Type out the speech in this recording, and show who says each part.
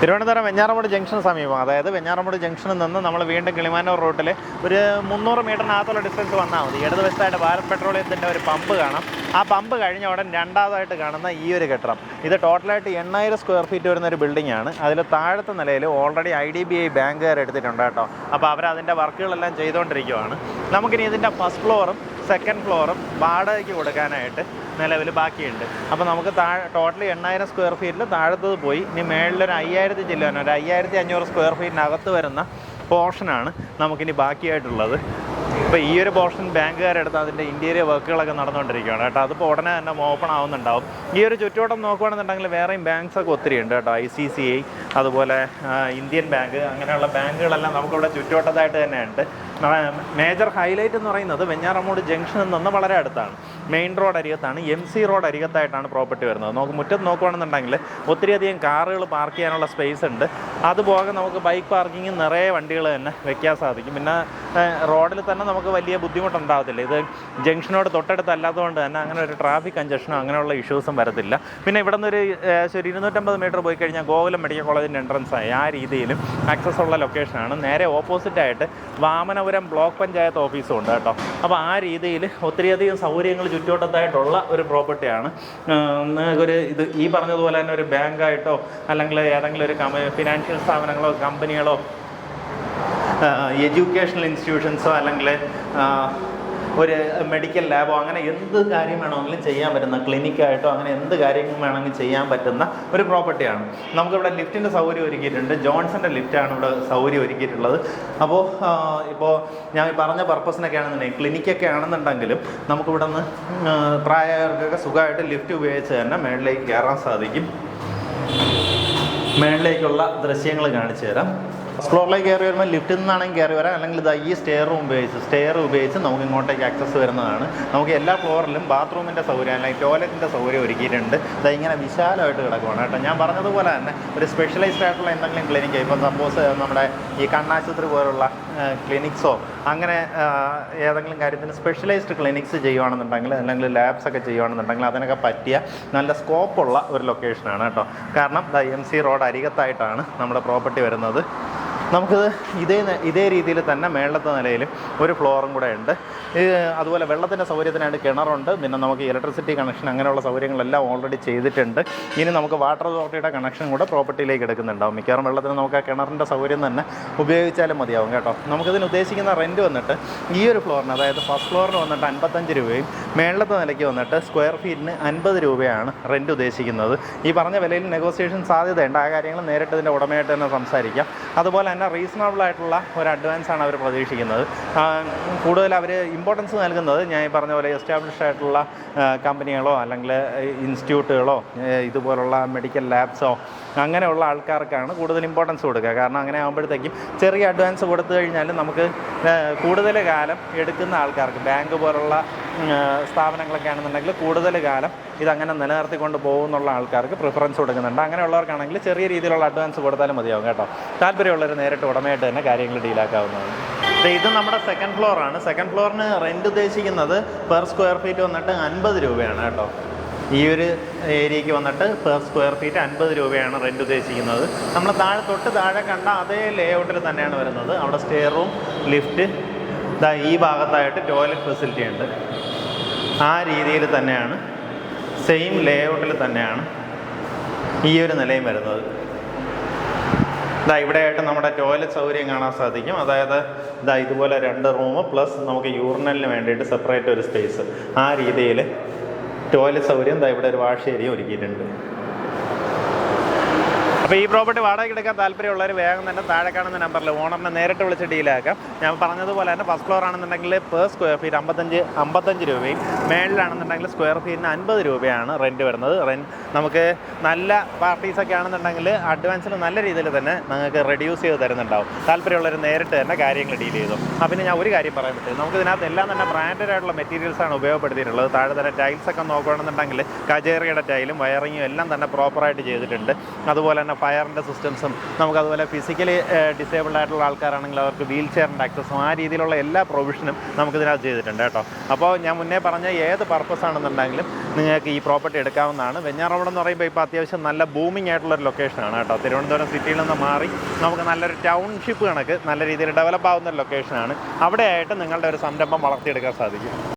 Speaker 1: Thiruvananthapuram Venjaramoodu junction സമീപം. അതായത് വെഞ്ഞാറമൂട് ജംഗ്ഷനിൽ നിന്ന് നമ്മൾ വീണ്ടും കിളിമാനൂർ റൂട്ടിൽ ഒരു മുന്നൂറ് മീറ്ററിനകത്തുള്ള ഡിസ്റ്റൻസ് വന്നാൽ മതി. ഇടതുവശത്തായിട്ട് ഭാരത് പെട്രോളിയത്തിന്റെ ഒരു പമ്പ് കാണാം. ആ പമ്പ് കഴിഞ്ഞ ഉടൻ രണ്ടാമതായിട്ട് കാണുന്ന ഈ ഒരു കെട്ടിടം. ഇത് ടോട്ടലായിട്ട് എണ്ണായിരം സ്ക്വയർ ഫീറ്റ് വരുന്ന ഒരു ബിൽഡിംഗ് ആണ്. അതിൽ താഴത്തെ നിലയിൽ already I D B I ബാങ്കുകാർ എടുത്തിട്ടുണ്ട് കേട്ടോ. അപ്പോൾ അവർ അതിന്റെ വർക്കുകളെല്ലാം ചെയ്തുകൊണ്ടിരിക്കുവാണ്. നമുക്കിനി ഇതിന്റെ ഫസ്റ്റ് ഫ്ലോറും സെക്കൻഡ് ഫ്ലോറും വാടകയ്ക്ക് കൊടുക്കാനായിട്ട് നിലവിൽ ബാക്കിയുണ്ട്. അപ്പോൾ നമുക്ക് താഴെ ടോട്ടലി എണ്ണായിരം സ്ക്വയർ ഫീറ്റിൽ താഴത്തത് പോയി. ഇനി മേളിലൊരു അയ്യായിരത്തി ചില്ലാനോ ഒരു അയ്യായിരത്തി അഞ്ഞൂറ് സ്ക്വയർ ഫീറ്റിനകത്ത് വരുന്ന പോർഷനാണ് നമുക്കിനി ബാക്കിയായിട്ടുള്ളത്. ഇപ്പോൾ ഈ ഒരു പോർഷൻ ബാങ്കുകാരെടുത്ത് അതിന്റെ ഇന്റീരിയർ വർക്കുകളൊക്കെ നടന്നുകൊണ്ടിരിക്കുകയാണ് കേട്ടോ. അതിപ്പോൾ ഉടനെ തന്നെ ഓപ്പൺ ആവുന്നുണ്ടാവും. ഈ ഒരു ചുറ്റുവട്ടം നോക്കുകയാണെന്നുണ്ടെങ്കിൽ വേറെയും ബാങ്ക്സൊക്കെ ഒത്തിരി ഉണ്ട് കേട്ടോ. ഐ സി സി ഐ അതുപോലെ ഇന്ത്യൻ ബാങ്ക് അങ്ങനെയുള്ള ബാങ്കുകളെല്ലാം നമുക്കിവിടെ ചുറ്റുവട്ടത്തായിട്ട് തന്നെയുണ്ട്. മേജർ ഹൈലൈറ്റ് എന്ന് പറയുന്നത് വെഞ്ഞാറമൂട് ജംഗ്ഷനിൽ നിന്ന് വളരെ അടുത്താണ്. മെയിൻ റോഡ് അരികത്താണ് എം സി റോഡ് അരികത്തായിട്ടാണ് പ്രോപ്പർട്ടി വരുന്നത്. നമുക്ക് മുറ്റത്ത് നോക്കുകയാണെന്നുണ്ടെങ്കിൽ ഒത്തിരിയധികം കാറുകൾ പാർക്ക് ചെയ്യാനുള്ള സ്പേസ് ഉണ്ട്. അതുപോലെ നമുക്ക് ബൈക്ക് പാർക്കിങ് നിറയെ വണ്ടികൾ തന്നെ വെക്കാൻ സാധിക്കും. പിന്നെ റോഡിൽ തന്നെ നമുക്ക് വലിയ ബുദ്ധിമുട്ടുണ്ടാകത്തില്ല ഇത് ജംഗ്ഷനോട് തൊട്ടടുത്ത് തൊട്ടടുത്തല്ലാത്തതുകൊണ്ട് തന്നെ അങ്ങനെ ഒരു ട്രാഫിക് കഞ്ചക്ഷനോ അങ്ങനെയുള്ള ഇഷ്യൂസും വരത്തില്ല. പിന്നെ ഇവിടെ നിന്നൊരു ഒരു ഇരുന്നൂറ്റമ്പത് മീറ്റർ പോയി കഴിഞ്ഞാൽ ഗോകുലം മെഡിക്കൽ കോളേജിന്റെ എൻട്രൻസ് ആയി. ആ രീതിയിലും ആക്സസ് ഉള്ള ലൊക്കേഷനാണ് നേരെ ഓപ്പോസിറ്റായിട്ട് വാമനപുരം ബ്ലോക്ക് പഞ്ചായത്ത് ഓഫീസും ഉണ്ട് കേട്ടോ. അപ്പോൾ ആ രീതിയിൽ ഒത്തിരിയധികം സൗകര്യങ്ങൾ ചുറ്റുവട്ടത്തായിട്ടുള്ള ഒരു പ്രോപ്പർട്ടിയാണ്. ഒരു ഇത് ഈ പറഞ്ഞതുപോലെ തന്നെ ഒരു ബാങ്കായിട്ടോ അല്ലെങ്കിൽ ഏതെങ്കിലും ഒരു ഫിനാൻഷ്യൽ സ്ഥാപനങ്ങളോ കമ്പനികളോ എഡ്യൂക്കേഷണൽ ഇൻസ്റ്റിറ്റ്യൂഷൻസോ അല്ലെങ്കിൽ ഒരു മെഡിക്കൽ ലാബോ അങ്ങനെ എന്ത് കാര്യം വേണമെങ്കിലും ചെയ്യാൻ പറ്റുന്ന ക്ലിനിക്കായിട്ടോ അങ്ങനെ എന്ത് കാര്യങ്ങളും വേണമെങ്കിലും ചെയ്യാൻ പറ്റുന്ന ഒരു പ്രോപ്പർട്ടിയാണ് നമുക്കിവിടെ ലിഫ്റ്റിന്റെ സൗകര്യം ഒരുക്കിയിട്ടുണ്ട്. ജോൺസന്റെ ലിഫ്റ്റാണ് ഇവിടെ സൗകര്യം ഒരുക്കിയിട്ടുള്ളത്. അപ്പോൾ ഇപ്പോൾ ഞാൻ പറഞ്ഞ പർപ്പസിനൊക്കെ ആണെന്നുണ്ടെങ്കിൽ ക്ലിനിക്കൊക്കെ ആണെന്നുണ്ടെങ്കിലും നമുക്കിവിടെ നിന്ന് പ്രായകർക്കൊക്കെ സുഖമായിട്ട് ലിഫ്റ്റ് ഉപയോഗിച്ച് തന്നെ മേളിലേക്ക് കയറാൻ സാധിക്കും. മേളിലേക്കുള്ള ദൃശ്യങ്ങൾ കാണിച്ചു തരാം. ഫ്ലോറിലേക്ക് കയറി വരുമ്പോൾ ലിഫ്റ്റിൽ നിന്നാണെങ്കിൽ കയറി വരാം. അല്ലെങ്കിൽ ഇതാ ഈ സ്റ്റെയർ ഉപയോഗിച്ച് സ്റ്റെയർ ഉപയോഗിച്ച് നമുക്ക് ഇങ്ങോട്ടേക്ക് ആക്സസ് വരുന്നതാണ്. നമുക്ക് എല്ലാ ഫ്ലോറിലും ബാത്റൂമിന്റെ സൗകര്യം അല്ലെങ്കിൽ ടോയ്ലറ്റിന്റെ സൗകര്യം ഒരുക്കിയിട്ടുണ്ട്. ഇതാ ഇങ്ങനെ വിശാലമായിട്ട് കിടക്കുവാണ് കേട്ടോ. ഞാൻ പറഞ്ഞതുപോലെ തന്നെ ഒരു സ്പെഷ്യലൈസ്ഡ് ആയിട്ടുള്ള എന്തെങ്കിലും ക്ലിനിക്ക് ഇപ്പം സപ്പോസ് നമ്മുടെ ഈ കണ്ണാശുപത്രി പോലുള്ള ക്ലിനിക്സോ അങ്ങനെ ഏതെങ്കിലും കാര്യത്തിന് സ്പെഷ്യലൈസ്ഡ് ക്ലിനിക്സ് ചെയ്യുവാണെന്നുണ്ടെങ്കിൽ അല്ലെങ്കിൽ ലാബ്സ് ഒക്കെ ചെയ്യുവാണെന്നുണ്ടെങ്കിൽ അതിനൊക്കെ പറ്റിയ നല്ല സ്കോപ്പുള്ള ഒരു ലൊക്കേഷനാണ് കേട്ടോ. കാരണം എം സി റോഡ് അരികത്തായിട്ടാണ് നമ്മുടെ പ്രോപ്പർട്ടി വരുന്നത്. നമുക്കിത് ഇതേ ഇതേ രീതിയിൽ തന്നെ മേളത്തെ നിലയിൽ ഒരു ഫ്ലോറും കൂടെ ഉണ്ട്. അതുപോലെ വെള്ളത്തിന്റെ സൗകര്യത്തിനായിട്ട് കിണറുണ്ട്. പിന്നെ നമുക്ക് ഇലക്ട്രിസിറ്റി കണക്ഷൻ അങ്ങനെയുള്ള സൗകര്യങ്ങളെല്ലാം ഓൾറെഡി ചെയ്തിട്ടുണ്ട്. ഇനി നമുക്ക് വാട്ടർ അതോറിറ്റിയുടെ കണക്ഷൻ കൂടെ പ്രോപ്പർട്ടിയിലേക്ക് എടുക്കുന്നുണ്ടാവും. മിക്കവാറും വെള്ളത്തിന് നമുക്ക് ആ കിണറിന്റെ സൗകര്യം തന്നെ ഉപയോഗിച്ചാലും മതിയാവും കേട്ടോ. നമുക്കിതിന് ഉദ്ദേശിക്കുന്ന റെന്റ് വന്നിട്ട് ഈ ഒരു ഫ്ലോറിന് അതായത് ഫസ്റ്റ് ഫ്ലോറിന് വന്നിട്ട് അൻപത്തഞ്ച് രൂപയും മേളത്തെ നിലയ്ക്ക് വന്നിട്ട് സ്ക്വയർ ഫീറ്റിന് അൻപത് രൂപയാണ് റെന്റ് ഉദ്ദേശിക്കുന്നത്. ഈ പറഞ്ഞ വിലയിൽ നെഗോസിയേഷൻ സാധ്യതയുണ്ട്. ആ കാര്യങ്ങൾ നേരിട്ട് ഇതിന്റെ ഉടമയായിട്ട് തന്നെ സംസാരിക്കാം. അതുപോലെ തന്നെ റീസണബിൾ ആയിട്ടുള്ള ഒരു അഡ്വാൻസ് ആണ് അവർ പ്രതീക്ഷിക്കുന്നത്. കൂടുതൽ അവർ ഇമ്പോർട്ടൻസ് നൽകുന്നത് ഞാൻ ഈ പറഞ്ഞ പോലെ എസ്റ്റാബ്ലിഷ് ആയിട്ടുള്ള കമ്പനികളോ അല്ലെങ്കിൽ ഇൻസ്റ്റിറ്റ്യൂട്ടുകളോ ഇതുപോലുള്ള മെഡിക്കൽ ലാബ്സോ അങ്ങനെയുള്ള ആൾക്കാർക്കാണ് കൂടുതൽ ഇമ്പോർട്ടൻസ് കൊടുക്കുക. കാരണം അങ്ങനെ ആകുമ്പോഴത്തേക്കും ചെറിയ അഡ്വാൻസ് കൊടുത്തു കഴിഞ്ഞാൽ നമുക്ക് കൂടുതൽ കാലം എടുക്കുന്ന ആൾക്കാർക്ക് ബാങ്ക് പോലുള്ള സ്ഥാപനങ്ങളൊക്കെ ആണെന്നുണ്ടെങ്കിൽ കൂടുതൽ കാലം ഇതങ്ങനെ നിലനിർത്തിക്കൊണ്ട് പോകുന്നുള്ള ആൾക്കാർക്ക് പ്രിഫറൻസ് കൊടുക്കുന്നുണ്ട്. അങ്ങനെയുള്ളവർക്കാണെങ്കിൽ ചെറിയ രീതിയിലുള്ള അഡ്വാൻസ് കൊടുത്താലും മതിയാവും കേട്ടോ. താല്പര്യമുള്ളവർ നേരിട്ട് ഉടമയായിട്ട് തന്നെ കാര്യങ്ങൾ ഡീലാക്കാവുന്നതാണ് ഇത് നമ്മുടെ സെക്കൻഡ് ഫ്ലോറാണ് സെക്കൻഡ് ഫ്ലോറിന് റെന്റ് ഉദ്ദേശിക്കുന്നത് പെർ സ്ക്വയർ ഫീറ്റ് വന്നിട്ട് അൻപത് രൂപയാണ് കേട്ടോ. ഈ ഒരു ഏരിയയ്ക്ക് വന്നിട്ട് പെർ സ്ക്വയർ ഫീറ്റ് അൻപത് രൂപയാണ് റെന്റ് ഉദ്ദേശിക്കുന്നത്. നമ്മൾ താഴെ തൊട്ട് താഴെ കണ്ട അതേ ലേഔട്ടിൽ തന്നെയാണ് വരുന്നത്. അവിടെ സ്റ്റെയർ റൂം ലിഫ്റ്റ് ഈ ഭാഗത്തായിട്ട് ടോയ്ലറ്റ് ഫെസിലിറ്റി ഉണ്ട്. ആ രീതിയിൽ തന്നെയാണ് സെയിം ലേഔട്ടിൽ തന്നെയാണ് ഈ ഒരു നിലയും വരുന്നത്. ഇതാ ഇവിടെയായിട്ട് നമ്മുടെ ടോയ്ലറ്റ് സൗകര്യം കാണാൻ സാധിക്കും. അതായത് ഇതാ ഇതുപോലെ രണ്ട് റൂം പ്ലസ് നമുക്ക് യൂറിനലിന് വേണ്ടിയിട്ട് സെപ്പറേറ്റ് ഒരു സ്പേസ് ആ രീതിയിൽ ടോയ്ലറ്റ് സൗകര്യം ഇതാ ഇവിടെ ഒരു വാഷ് ഏരിയ ഒരുക്കിയിട്ടുണ്ട്. അപ്പോൾ ഈ പ്രോപ്പർട്ടി വാടകയ്ക്ക് എടുക്കാൻ താല്പര്യമുള്ളവർ വേഗം തന്നെ താഴെ കാണുന്ന നമ്പറിൽ ഓണറിനെ നേരിട്ട് വിളിച്ച് ഡീലാക്കാം ഞാൻ പറഞ്ഞതുപോലെ തന്നെ ഫസ്റ്റ് ഫ്ലോർ ആണെന്നുണ്ടെങ്കിൽ പെർ സ്ക്വയർ ഫീറ്റ് അമ്പത്തഞ്ച് അമ്പത്തഞ്ച് രൂപയും മേളിലാണെന്നുണ്ടെങ്കിൽ സ്ക്വയർ ഫീറ്റിന് അൻപത് രൂപയാണ് റെന്റ് വരുന്നത്. റെന്റ് നമുക്ക് നല്ല പാർട്ടീസൊക്കെ ആണെന്നുണ്ടെങ്കിൽ അഡ്വാൻസിൽ നല്ല രീതിയിൽ തന്നെ നിങ്ങൾക്ക് റെഡ്യൂസ് ചെയ്ത് തരുന്നുണ്ടാവും. താല്പര്യമുള്ളവർ നേരിട്ട് തന്നെ കാര്യങ്ങൾ ഡീൽ ചെയ്തു. അപ്പോൾ പിന്നെ ഞാൻ ഒരു കാര്യം പറയാൻ പറ്റും. നമുക്ക് ഇതിനകത്ത് എല്ലാം തന്നെ ബ്രാൻഡഡ് ആയിട്ടുള്ള മെറ്റീരിയൽസ് ആണ് ഉപയോഗപ്പെടുത്തിയിട്ടുള്ളത്. താഴെ തന്നെ ടൈൽസ് ഒക്കെ നോക്കുകയാണെന്നുണ്ടെങ്കിൽ കജേറിയുടെ ടൈലും വയറിങ്ങും എല്ലാം തന്നെ പ്രോപ്പറായിട്ട് ചെയ്തിട്ടുണ്ട്. അതുപോലെ തന്നെ ഫയറിന്റെ സിസ്റ്റംസും നമുക്ക് അതുപോലെ ഫിസിക്കലി ഡിസേബിൾഡ് ആയിട്ടുള്ള ആൾക്കാരാണെങ്കിൽ അവർക്ക് വീൽ ചെയറിന്റെ ആക്സസും ആ രീതിയിലുള്ള എല്ലാ പ്രൊവിഷനും നമുക്കിതിനകത്ത് ചെയ്തിട്ടുണ്ട് കേട്ടോ. അപ്പോൾ ഞാൻ മുന്നേ പറഞ്ഞ ഏത് പർപ്പസ് ആണെന്നുണ്ടെങ്കിലും നിങ്ങൾക്ക് ഈ പ്രോപ്പർട്ടി എടുക്കാവുന്നതാണ്. വെഞ്ഞാറവടം എന്ന് പറയുമ്പോൾ ഇപ്പോൾ അത്യാവശ്യം നല്ല ബൂമിംഗ് ആയിട്ടുള്ള ഒരു ലൊക്കേഷനാണ് കേട്ടോ. തിരുവനന്തപുരം സിറ്റിയിൽ നിന്ന് മാറി നമുക്ക് നല്ലൊരു ടൗൺഷിപ്പ് കണക്ക് നല്ല രീതിയിൽ ഡെവലപ്പ് ആവുന്ന ഒരു ലൊക്കേഷനാണ് അവിടെയായിട്ട് നിങ്ങളുടെ ഒരു സംരംഭം വളർത്തിയെടുക്കാൻ സാധിക്കും.